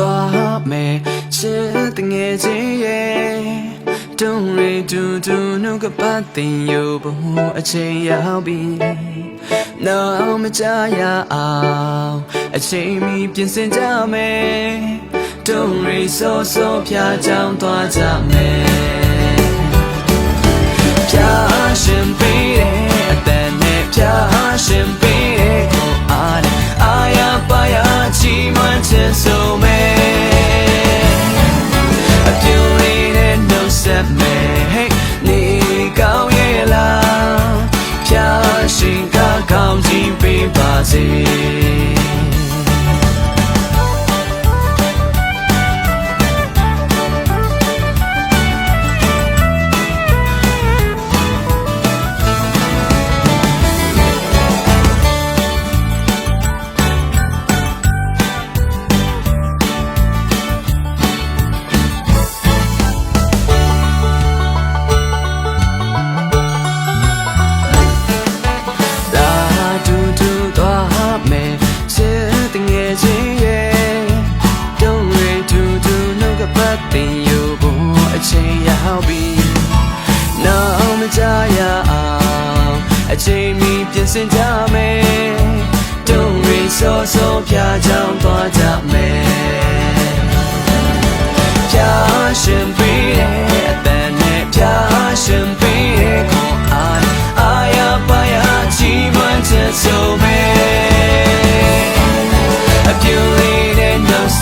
သွားမယ်ချစ်တငယ်ချင်းရဲ့တုံးရီတူတူနှုတ်ကပတ်တင်ယူဖို့အချိန်ရောက်ပြီနောက်မကြရအောင်အချိန်မီပြင်ဆင်ကြမယ်တုံးရီစောစောဖြာချောင်းသွားကြမယ် passion ခြင်း တ်ကပတ်တင်ယူဖို့အချိန်ရောက်ပြီနောက်မကြရအောင်အချိန်မီပြင်ဆင်ကြမယ်တုံးရစောစောဖြာချောင်းသွားကြမယ်ဖြာရှင်ပေးတဲ့အတန်နဲ့ဖြာရှင်ပေးတဲ့ခွန်အားအာရပါရချီးမွမ်းချက်ဆိုမယ်အပြူလေးနဲ့နှုတ်